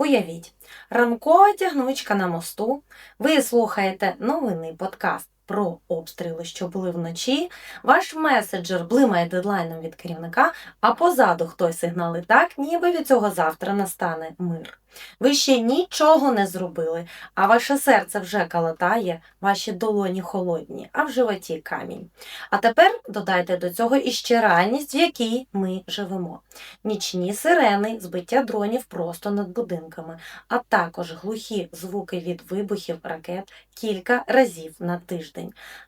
Уявіть, ранкова тягнучка на мосту, ви слухаєте новинний подкаст про обстріли, що були вночі, ваш меседжер блимає дедлайном від керівника, а позаду хтось сигналить так, ніби від цього завтра настане мир. Ви ще нічого не зробили, а ваше серце вже калатає, ваші долоні холодні, а в животі камінь. А тепер додайте до цього іще реальність, в якій ми живемо. Нічні сирени, збиття дронів просто над будинками, а також глухі звуки від вибухів ракет кілька разів на тиждень.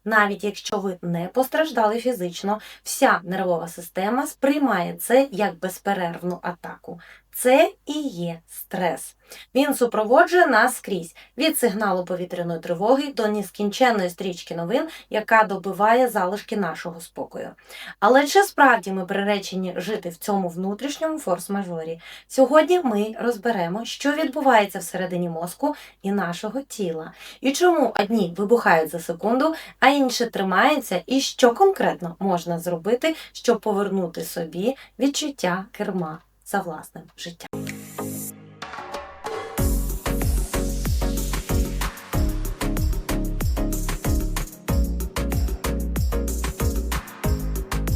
Навіть якщо ви не постраждали фізично, вся нервова система сприймає це як безперервну атаку. Це і є стрес. Він супроводжує нас скрізь від сигналу повітряної тривоги до нескінченної стрічки новин, яка добиває залишки нашого спокою. Але чи справді ми приречені жити в цьому внутрішньому форс-мажорі? Сьогодні ми розберемо, що відбувається всередині мозку і нашого тіла, і чому одні вибухають за секунду, а інші тримаються, і що конкретно можна зробити, щоб повернути собі відчуття керма за власним життям.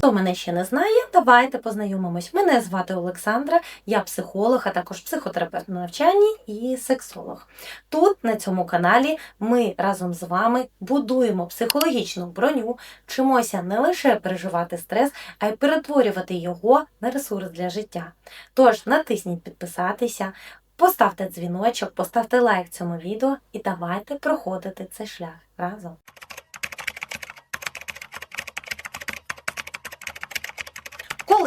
Хто мене ще не знає, давайте познайомимось. Мене звати Олександра, я психолог, а також психотерапевт на навчанні і сексолог. Тут, на цьому каналі, ми разом з вами будуємо психологічну броню, вчимося не лише переживати стрес, а й перетворювати його на ресурс для життя. Тож натисніть підписатися. Поставте дзвіночок, поставте лайк цьому відео і давайте проходити цей шлях разом.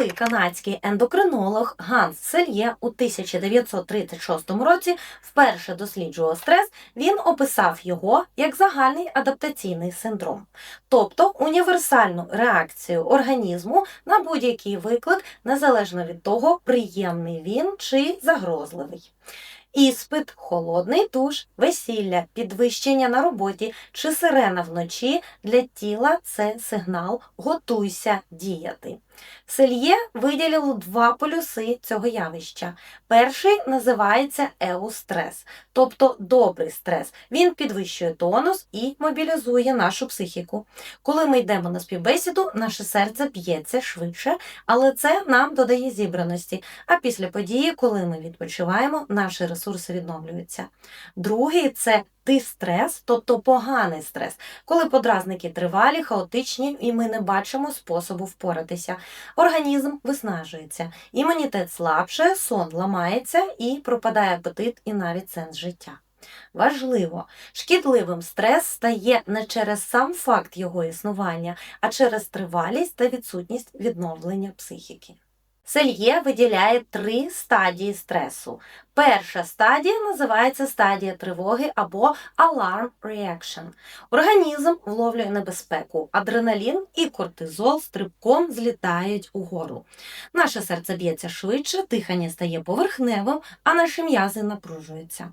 Коли канадський ендокринолог Ганс Сельє у 1936 році вперше досліджував стрес, він описав його як загальний адаптаційний синдром, тобто універсальну реакцію організму на будь-який виклик, незалежно від того, приємний він чи загрозливий. Іспит, холодний душ, весілля, підвищення на роботі чи сирена вночі для тіла це сигнал готуйся діяти. Сельє виділило два полюси цього явища. Перший називається еустрес, тобто добрий стрес. Він підвищує тонус і мобілізує нашу психіку. Коли ми йдемо на співбесіду, наше серце б'ється швидше, але це нам додає зібраності. А після події, коли ми відпочиваємо, наші ресурси відновлюються. Другий це дистрес, тобто поганий стрес, коли подразники тривалі, хаотичні, і ми не бачимо способу впоратися. Організм виснажується, імунітет слабше, сон ламається і пропадає апетит і навіть сенс життя. Важливо, шкідливим стрес стає не через сам факт його існування, а через тривалість та відсутність відновлення психіки. Сельє виділяє три стадії стресу. Перша стадія називається стадія тривоги або alarm reaction. Організм вловлює небезпеку, адреналін і кортизол стрибком злітають угору. Наше серце б'ється швидше, дихання стає поверхневим, а наші м'язи напружуються.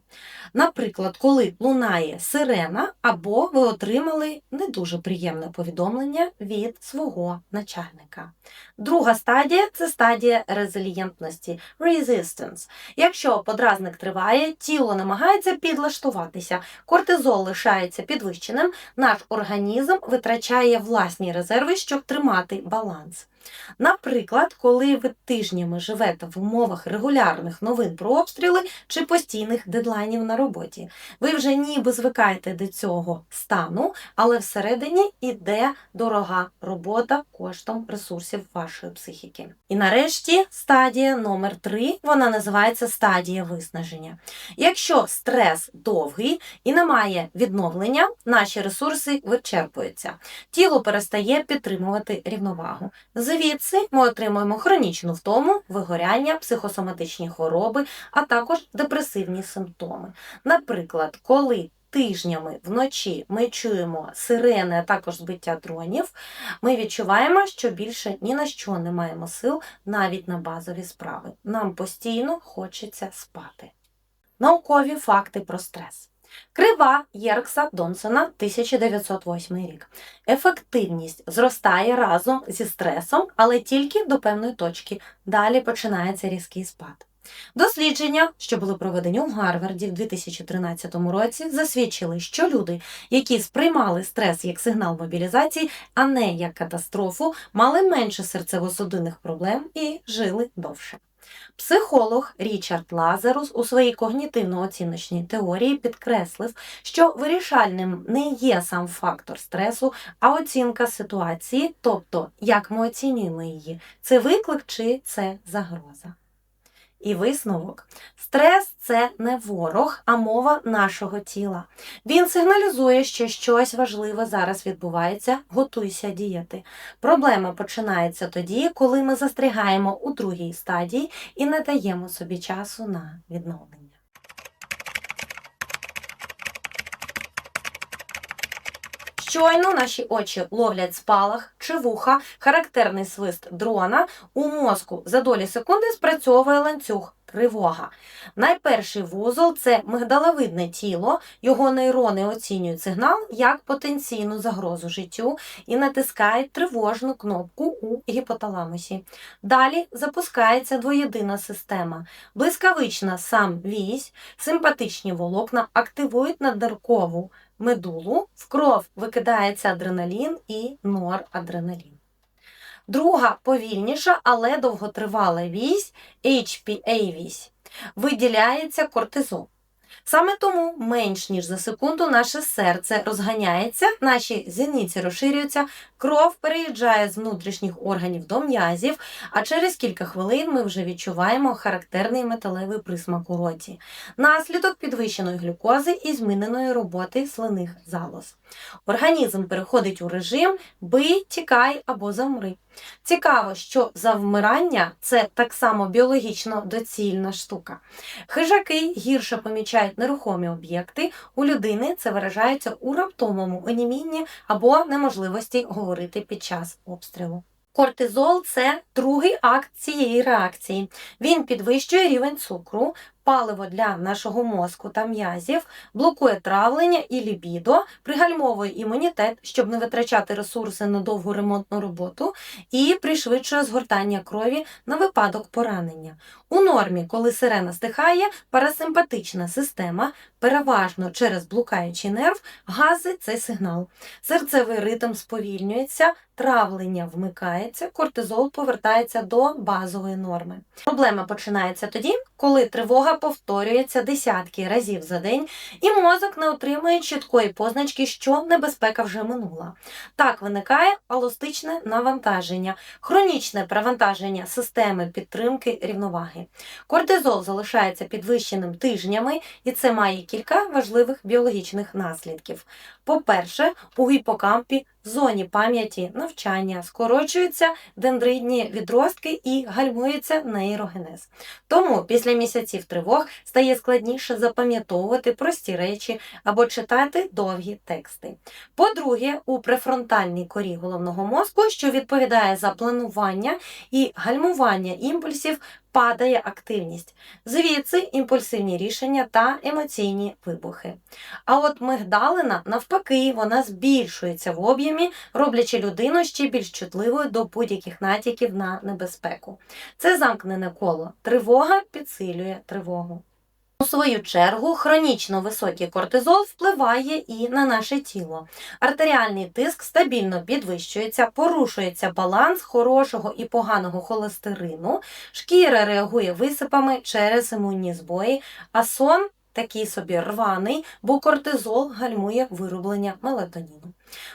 Наприклад, коли лунає сирена, або ви отримали не дуже приємне повідомлення від свого начальника. Друга стадія це стадія резилієнтності resistance. Якщо подразник триває, тіло намагається підлаштуватися, кортизол лишається підвищеним, наш організм витрачає власні резерви, щоб тримати баланс. Наприклад, коли ви тижнями живете в умовах регулярних новин про обстріли чи постійних дедлайнів на роботі, ви вже ніби звикаєте до цього стану, але всередині йде дорога робота коштом ресурсів вашої психіки. І нарешті стадія номер 3 вона називається стадія виснаження. Якщо стрес довгий і немає відновлення, наші ресурси вичерпуються. Тіло перестає підтримувати рівновагу. Звідси ми отримуємо хронічну втому, вигоряння, психосоматичні хвороби, а також депресивні симптоми. Наприклад, коли Тижнями вночі ми чуємо сирени, а також збиття дронів, ми відчуваємо, що більше ні на що не маємо сил навіть на базові справи. Нам постійно хочеться спати. Наукові факти про стрес. Крива Єркса Донсона 1908 рік. Ефективність зростає разом зі стресом, але тільки до певної точки. Далі починається різкий спад. Дослідження, що були проведені у Гарварді в 2013 році, засвідчили, що люди, які сприймали стрес як сигнал мобілізації, а не як катастрофу, мали менше серцево-судинних проблем і жили довше. Психолог Річард Лазарус у своїй когнітивно-оціночній теорії підкреслив, що вирішальним не є сам фактор стресу, а оцінка ситуації, тобто як ми оцінюємо її, це виклик чи це загроза. І висновок: стрес це не ворог, а мова нашого тіла. Він сигналізує, що щось важливе зараз відбувається, готуйся діяти. Проблема починається тоді, коли ми застрягаємо у другій стадії і не даємо собі часу на відновлення. Щойно наші очі ловлять спалах чи вуха, характерний свист дрона, у мозку за долі секунди спрацьовує ланцюг. Тривога. Найперший вузол це мигдаловидне тіло, його нейрони оцінюють сигнал як потенційну загрозу життю і натискають тривожну кнопку у гіпоталамусі. Далі запускається двоєдина система. Блискавична сам вісь, симпатичні волокна активують наддаркову медулу, в кров викидається адреналін і норадреналін. Друга повільніша, але довготривала вісь HPA-вісь виділяється кортизол. Саме тому менш ніж за секунду наше серце розганяється, наші зіниці розширюються, кров переїжджає з внутрішніх органів до м'язів, а через кілька хвилин ми вже відчуваємо характерний металевий присмак у роті, наслідок підвищеної глюкози і зміненої роботи слиних залоз. Організм переходить у режим бий, тікай або замри. Цікаво, що завмирання це так само біологічно доцільна штука. Хижаки гірше помічають нерухомі об'єкти, у людини це виражається у раптовому онімінні або неможливості говорити під час обстрілу. Кортизол це другий акт цієї реакції. Він підвищує рівень цукру, паливо для нашого мозку та м'язів, блокує травлення і лібідо, пригальмовує імунітет, щоб не витрачати ресурси на довгу ремонтну роботу, і пришвидшує згортання крові на випадок поранення. У нормі, коли сирена стихає, парасимпатична система, переважно через блукаючий нерв, газить цей сигнал. Серцевий ритм сповільнюється, травлення вмикається, кортизол повертається до базової норми. Проблема починається тоді, коли тривога повторюється десятки разів за день, і мозок не отримує чіткої позначки, що небезпека вже минула. Так виникає алостичне навантаження, хронічне перевантаження системи підтримки рівноваги. Кортизол залишається підвищеним тижнями, і це має кілька важливих біологічних наслідків. По-перше, у гіпокампі зоні пам'яті навчання скорочуються дендридні відростки і гальмується нейрогенез. Тому після місяців тривог стає складніше запам'ятовувати прості речі або читати довгі тексти. По-друге, у префронтальній корі головного мозку, що відповідає за планування і гальмування імпульсів, падає активність, звідси імпульсивні рішення та емоційні вибухи. А от мигдалина, навпаки, вона збільшується в об'ємі, роблячи людину ще більш чутливою до будь-яких натяків на небезпеку. Це замкнене коло. Тривога підсилює тривогу. У свою чергу, хронічно високий кортизол впливає і на наше тіло. Артеріальний тиск стабільно підвищується, порушується баланс хорошого і поганого холестерину, шкіра реагує висипами через імунні збої, а сон такий собі рваний, бо кортизол гальмує вироблення мелатоніну.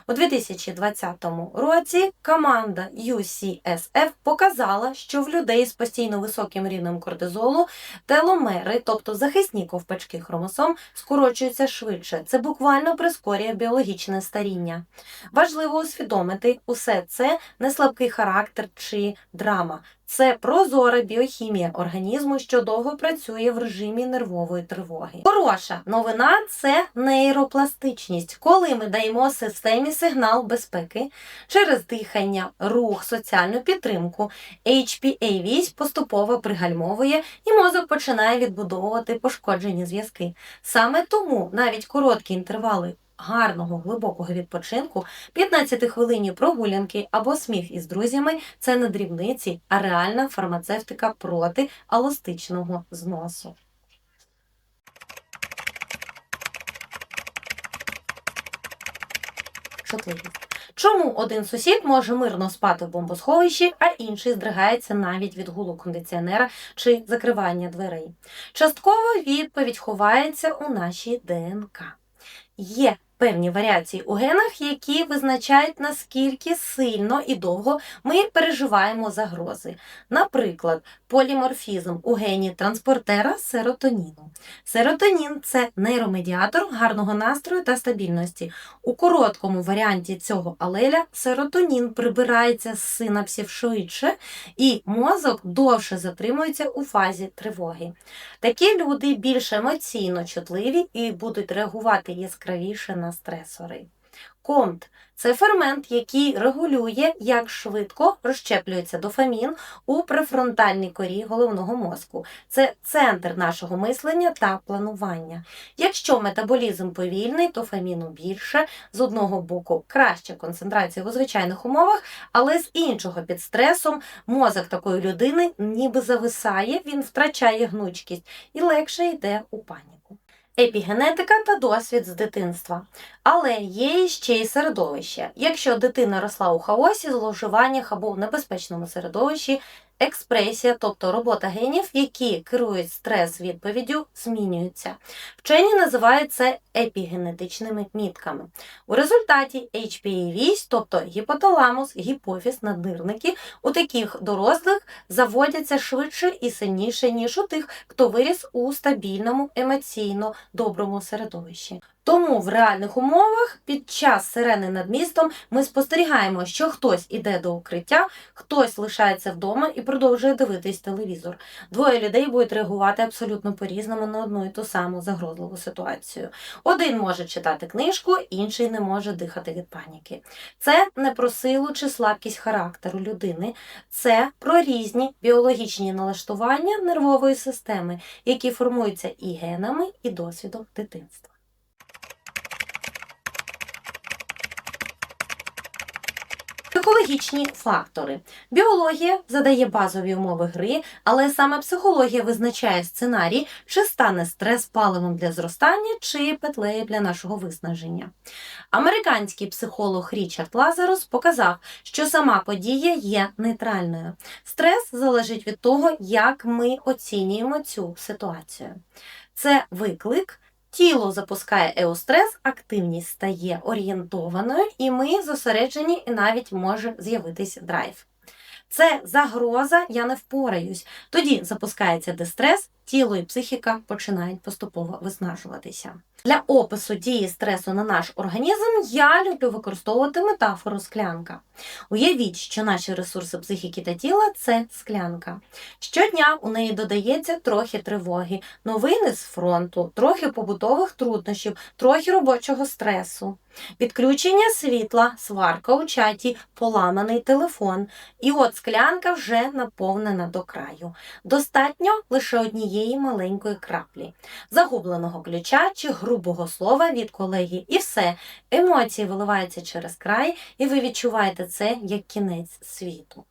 У 2020 році команда UCSF показала, що в людей з постійно високим рівнем кортизолу теломери, тобто захисні ковпачки хромосом, скорочуються швидше. Це буквально прискорює біологічне старіння. Важливо усвідомити, усе це не слабкий характер чи драма. Це прозора біохімія організму, що довго працює в режимі нервової тривоги. Хороша новина це нейропластичність, коли ми даємо системі сигнал безпеки через дихання, рух, соціальну підтримку. HPA вісь поступово пригальмовує і мозок починає відбудовувати пошкоджені зв'язки. Саме тому навіть короткі інтервали гарного глибокого відпочинку, 15 хвилинні прогулянки або сміх із друзями це не дрібниці, а реальна фармацевтика проти алостичного зносу. Чутливість. Чому один сусід може мирно спати в бомбосховищі, а інший здригається навіть від гулу кондиціонера чи закривання дверей? Частково відповідь ховається у нашій ДНК. Є певні варіації у генах, які визначають, наскільки сильно і довго ми переживаємо загрози. Наприклад, поліморфізм у гені транспортера серотоніну. Серотонін це нейромедіатор гарного настрою та стабільності. У короткому варіанті цього алеля серотонін прибирається з синапсів швидше, і мозок довше затримується у фазі тривоги. Такі люди більш емоційно чутливі і будуть реагувати яскравіше на стресори. Комт це фермент, який регулює, як швидко розщеплюється дофамін у префронтальній корі головного мозку. Це центр нашого мислення та планування. Якщо метаболізм повільний, дофаміну більше, з одного боку краща концентрація у звичайних умовах, але з іншого під стресом мозок такої людини ніби зависає, він втрачає гнучкість і легше йде у паніку. Епігенетика та досвід з дитинства. Але є ще й середовище. Якщо дитина росла у хаосі, зловживаннях або в небезпечному середовищі, експресія, тобто робота генів, які керують стрес-відповіддю, змінюється. Вчені називають це епігенетичними мітками. У результаті HPA-вісь, тобто гіпоталамус, гіпофіз, наднирники, у таких дорослих заводяться швидше і сильніше, ніж у тих, хто виріс у стабільному емоційно доброму середовищі. Тому в реальних умовах під час сирени над містом ми спостерігаємо, що хтось іде до укриття, хтось лишається вдома і продовжує дивитись телевізор. Двоє людей будуть реагувати абсолютно по-різному на одну і ту саму загрозливу ситуацію. Один може читати книжку, інший не може дихати від паніки. Це не про силу чи слабкість характеру людини, це про різні біологічні налаштування нервової системи, які формуються і генами, і досвідом дитинства. Психологічні фактори. Біологія задає базові умови гри, але саме психологія визначає сценарій, чи стане стрес паливом для зростання, чи петлею для нашого виснаження. Американський психолог Річард Лазарус показав, що сама подія є нейтральною. Стрес залежить від того, як ми оцінюємо цю ситуацію. Це виклик. Тіло запускає еострес, активність стає орієнтованою, і ми зосереджені, і навіть може з'явитись драйв. Це загроза, я не впораюсь. Тоді запускається дистрес, тіло і психіка починають поступово виснажуватися. Для опису дії стресу на наш організм я люблю використовувати метафору склянка. Уявіть, що наші ресурси психіки та тіла це склянка. Щодня у неї додається трохи тривоги, новини з фронту, трохи побутових труднощів, трохи робочого стресу. Підключення світла, сварка у чаті, поламаний телефон. І от склянка вже наповнена до краю. Достатньо лише однієї маленької краплі, загубленого ключа чи грубого слова від колеги. І все. Емоції виливаються через край, і ви відчуваєте це як кінець світу.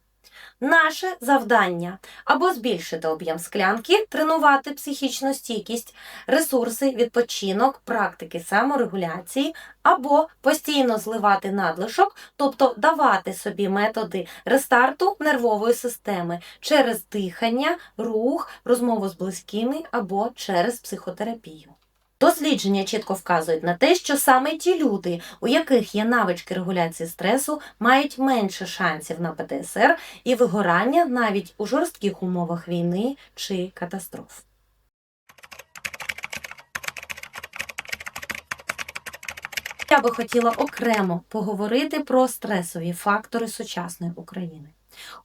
Наше завдання або збільшити об'єм склянки, тренувати психічну стійкість, ресурси, відпочинок, практики саморегуляції, або постійно зливати надлишок, тобто давати собі методи рестарту нервової системи через дихання, рух, розмову з близькими або через психотерапію. Дослідження чітко вказують на те, що саме ті люди, у яких є навички регуляції стресу, мають менше шансів на ПТСР і вигорання навіть у жорстких умовах війни чи катастроф. Я би хотіла окремо поговорити про стресові фактори сучасної України.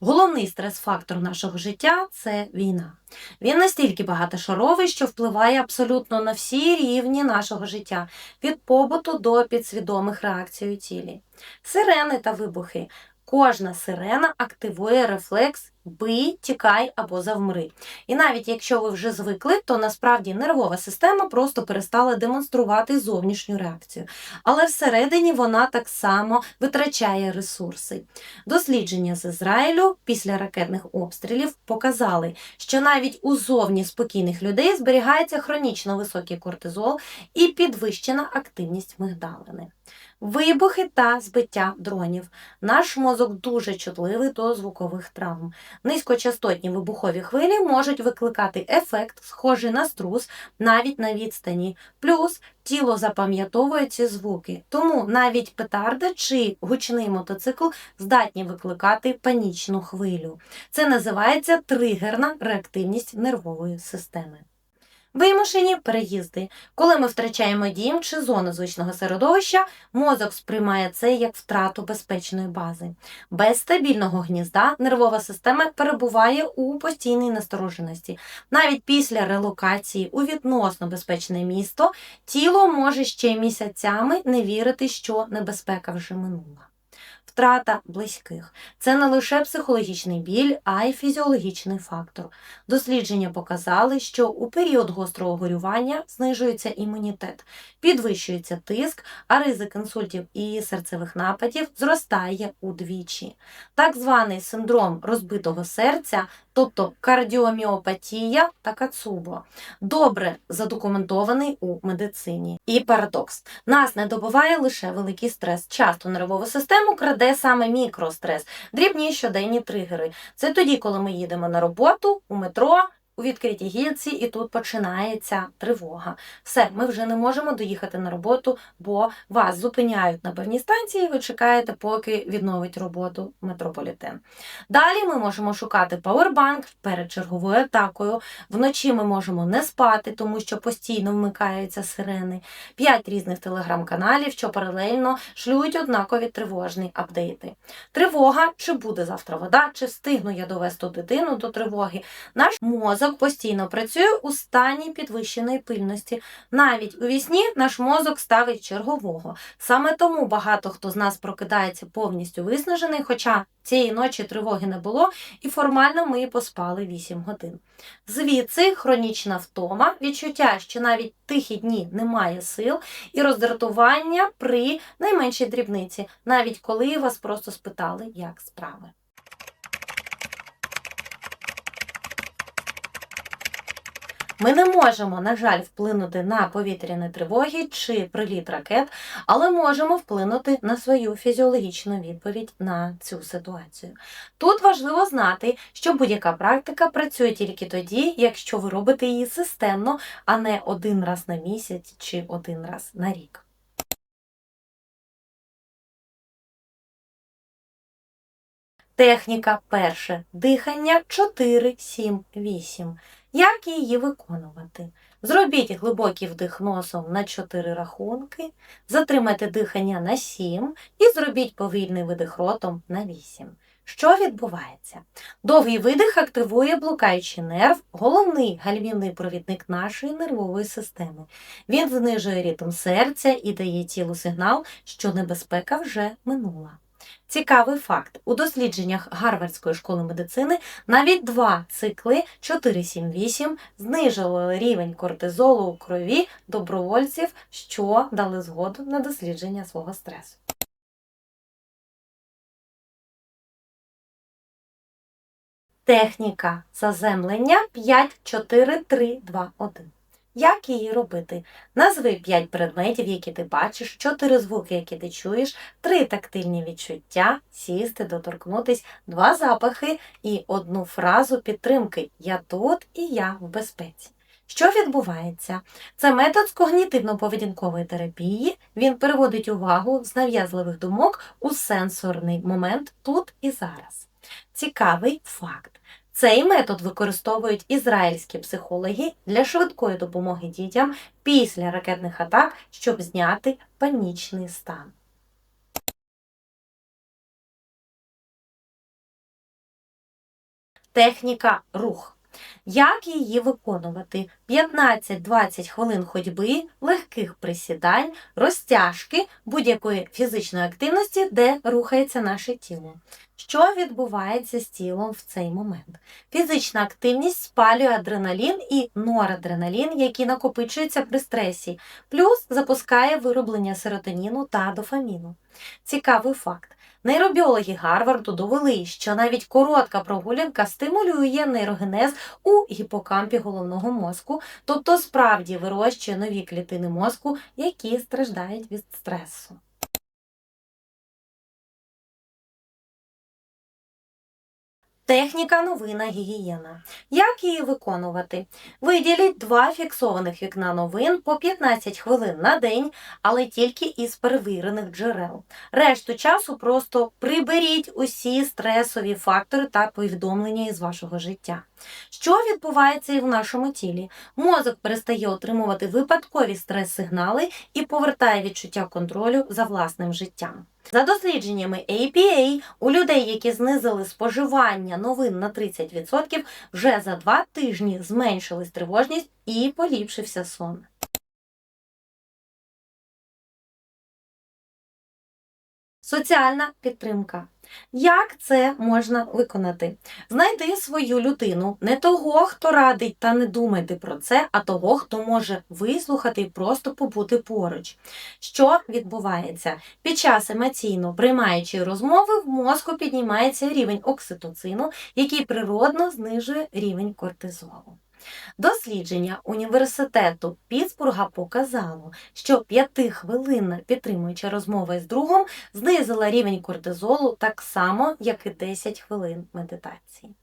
Головний стрес-фактор нашого життя це війна. Він настільки багатошаровий, що впливає абсолютно на всі рівні нашого життя, від побуту до підсвідомих реакцій у тілі. Сирени та вибухи. Кожна сирена активує рефлекс бий, тікай або завмри. І навіть якщо ви вже звикли, то насправді нервова система просто перестала демонструвати зовнішню реакцію. Але всередині вона так само витрачає ресурси. Дослідження з Ізраїлю після ракетних обстрілів показали, що навіть у зовні спокійних людей зберігається хронічно високий кортизол і підвищена активність мигдалини. Вибухи та збиття дронів. Наш мозок дуже чутливий до звукових травм. Низькочастотні вибухові хвилі можуть викликати ефект, схожий на струс, навіть на відстані. Плюс тіло запам'ятовує ці звуки. Тому навіть петарда чи гучний мотоцикл здатні викликати панічну хвилю. Це називається тригерна реактивність нервової системи. Вимушені переїзди. Коли ми втрачаємо дім чи зону звичного середовища, мозок сприймає це як втрату безпечної бази. Без стабільного гнізда нервова система перебуває у постійній настороженості. Навіть після релокації у відносно безпечне місто тіло може ще місяцями не вірити, що небезпека вже минула. Втрата близьких це не лише психологічний біль, а й фізіологічний фактор. Дослідження показали, що у період гострого горювання знижується імунітет, підвищується тиск, а ризик інсультів і серцевих нападів зростає удвічі. Так званий синдром розбитого серця, тобто кардіоміопатія та кацубо, добре задокументований у медицині. І парадокс: нас не добиває лише великий стрес. Часто нервову систему краде саме мікрострес, дрібні щоденні тригери. Це тоді, коли ми їдемо на роботу у метро. У відкритій гілці, і тут починається тривога. Все, ми вже не можемо доїхати на роботу, бо вас зупиняють на певній станції, і ви чекаєте, поки відновить роботу метрополітен. Далі ми можемо шукати пауербанк перед черговою атакою. Вночі ми можемо не спати, тому що постійно вмикаються сирени. П'ять різних телеграм-каналів, що паралельно шлють однакові тривожні апдейти. Тривога, чи буде завтра вода, чи встигну я довести дитину до тривоги. Наш мозок постійно працює у стані підвищеної пильності. Навіть у вісні наш мозок ставить чергового. Саме тому багато хто з нас прокидається повністю виснажений, хоча цієї ночі тривоги не було, і формально ми поспали 8 годин. Звідси хронічна втома, відчуття, що навіть тихі дні немає сил, і роздратування при найменшій дрібниці, навіть коли вас просто спитали, як справи. Ми не можемо, на жаль, вплинути на повітряні тривоги чи приліт ракет, але можемо вплинути на свою фізіологічну відповідь на цю ситуацію. Тут важливо знати, що будь-яка практика працює тільки тоді, якщо ви робите її системно, а не один раз на місяць чи один раз на рік. Техніка перше. Дихання 4, 7, 8. Як її виконувати? Зробіть глибокий вдих носом на 4 рахунки, затримайте дихання на 7 і зробіть повільний видих ротом на 8. Що відбувається? Довгий видих активує блукаючий нерв, головний гальмівний провідник нашої нервової системи. Він знижує ритм серця і дає тілу сигнал, що небезпека вже минула. Цікавий факт: у дослідженнях Гарвардської школи медицини навіть два цикли 4-7-8 рівень кортизолу у крові добровольців, що дали згоду на дослідження свого стресу. Техніка заземлення 5, 4, 3, 2, 1. Як її робити? Назви 5 предметів, які ти бачиш, 4 звуки, які ти чуєш, 3 тактильні відчуття, сісти, доторкнутись, 2 запахи і одну фразу підтримки Я тут і я в безпеці. Що відбувається? Це метод з когнітивно-поведінкової терапії. Він переводить увагу з нав'язливих думок у сенсорний момент тут і зараз. Цікавий факт. Цей метод використовують ізраїльські психологи для швидкої допомоги дітям після ракетних атак, щоб зняти панічний стан. Техніка рух. Як її виконувати? 15-20 хвилин ходьби, легких присідань, розтяжки будь-якої фізичної активності, де рухається наше тіло. Що відбувається з тілом в цей момент? Фізична активність спалює адреналін і норадреналін, які накопичуються при стресі, плюс запускає вироблення серотоніну та дофаміну. Цікавий факт. Нейробіологи Гарварду довели, що навіть коротка прогулянка стимулює нейрогенез у гіпокампі головного мозку, тобто справді вирощує нові клітини мозку, які страждають від стресу. Техніка новина гігієна. Як її виконувати? Виділіть два фіксованих вікна новин по 15 хвилин на день, але тільки із перевірених джерел. Решту часу просто приберіть усі стресові фактори та повідомлення із вашого життя. Що відбувається і в нашому тілі? Мозок перестає отримувати випадкові стрес-сигнали і повертає відчуття контролю за власним життям. За дослідженнями APA, у людей, які знизили споживання новин на 30%, вже за два тижні зменшилась тривожність і поліпшився сон. Соціальна підтримка. Як це можна виконати? Знайди свою людину, не того, хто радить та не думайте про це, а того, хто може вислухати і просто побути поруч. Що відбувається? Під час емоційно приймаючої розмови в мозку піднімається рівень окситоцину, який природно знижує рівень кортизолу. Дослідження університету Пітсбурга показало, що п'ятихвилинна підтримуюча розмова із другом знизила рівень кортизолу так само, як і 10 хвилин медитації.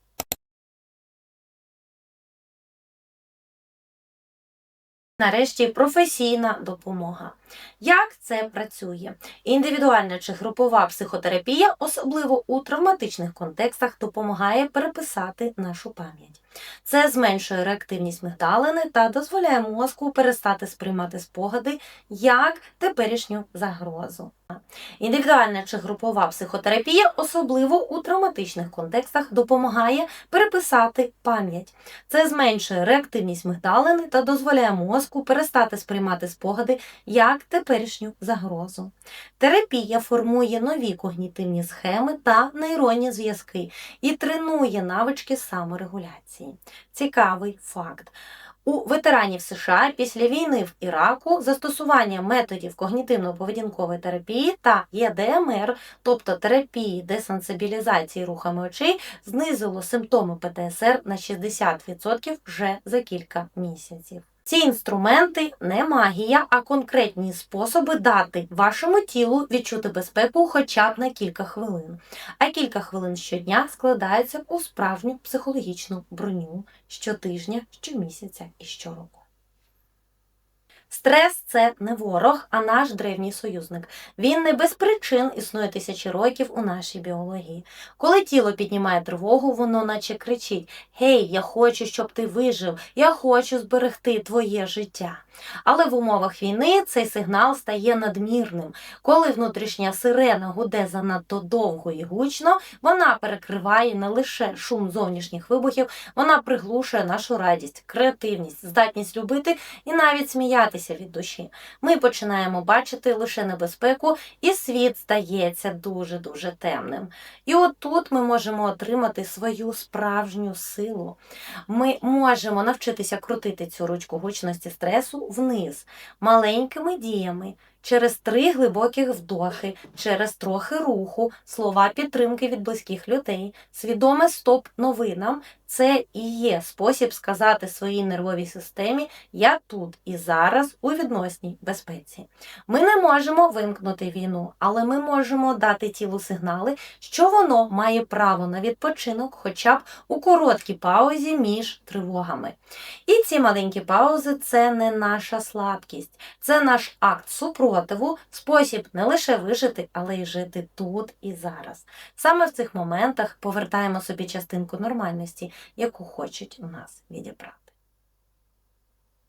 Нарешті професійна допомога. Як це працює? Індивідуальна чи групова психотерапія, особливо у травматичних контекстах, допомагає переписати нашу пам'ять. Це зменшує реактивність мигдалини та дозволяє мозку перестати сприймати спогади як теперішню загрозу. Індивідуальна чи групова психотерапія, особливо у травматичних контекстах, допомагає переписати пам'ять. Це зменшує реактивність мигдалини та дозволяє мозку перестати сприймати спогади як теперішню загрозу. Терапія формує нові когнітивні схеми та нейронні зв'язки і тренує навички саморегуляції. Цікавий факт. У ветеранів США після війни в Іраку застосування методів когнітивно-поведінкової терапії та ЄДМР, тобто терапії десенсибілізації рухами очей, знизило симптоми ПТСР на 60% вже за кілька місяців. Ці інструменти не магія, а конкретні способи дати вашому тілу відчути безпеку хоча б на кілька хвилин. А кілька хвилин щодня складаються у справжню психологічну броню щотижня, щомісяця і щороку. Стрес це не ворог, а наш древній союзник. Він не без причин існує тисячі років у нашій біології. Коли тіло піднімає тривогу, воно наче кричить: Гей, я хочу, щоб ти вижив, я хочу зберегти твоє життя. Але в умовах війни цей сигнал стає надмірним. Коли внутрішня сирена гуде занадто довго і гучно, вона перекриває не лише шум зовнішніх вибухів, вона приглушує нашу радість, креативність, здатність любити і навіть сміятися від душі. Ми починаємо бачити лише небезпеку, і світ стається дуже-дуже темним. І от тут ми можемо отримати свою справжню силу. Ми можемо навчитися крутити цю ручку гучності стресу вниз маленькими діями. Через три глибоких вдохи, через трохи руху, слова підтримки від близьких людей, свідоме стоп новинам це і є спосіб сказати своїй нервовій системі Я тут і зараз у відносній безпеці. Ми не можемо вимкнути війну, але ми можемо дати тілу сигнали, що воно має право на відпочинок, хоча б у короткій паузі між тривогами. І ці маленькі паузи це не наша слабкість, це наш акт супротиву, спосіб не лише вижити, але й жити тут і зараз. Саме в цих моментах повертаємо собі частинку нормальності яку хочуть у нас відібрати.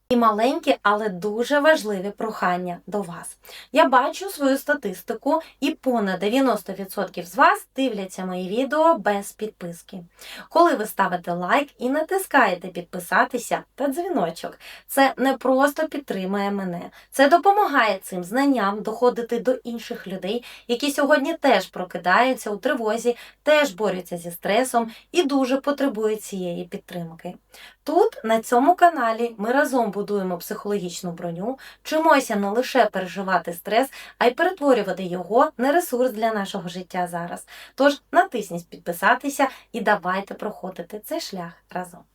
І маленькі, але дуже важливі прохання до вас. Я бачу свою статистику, і понад 90% з вас дивляться мої відео без підписки. Коли ви ставите лайк і натискаєте підписатися та дзвіночок, це не просто підтримує мене, це допомагає цим знанням доходити до інших людей, які сьогодні теж прокидаються у тривозі, теж борються зі стресом і дуже потребують цієї підтримки. Тут, на цьому каналі, ми разом будуємо психологічну броню, вчимося не лише переживати стрес, а й перетворювати його на ресурс для нашого життя зараз. Тож натисніть підписатися і давайте проходити цей шлях разом.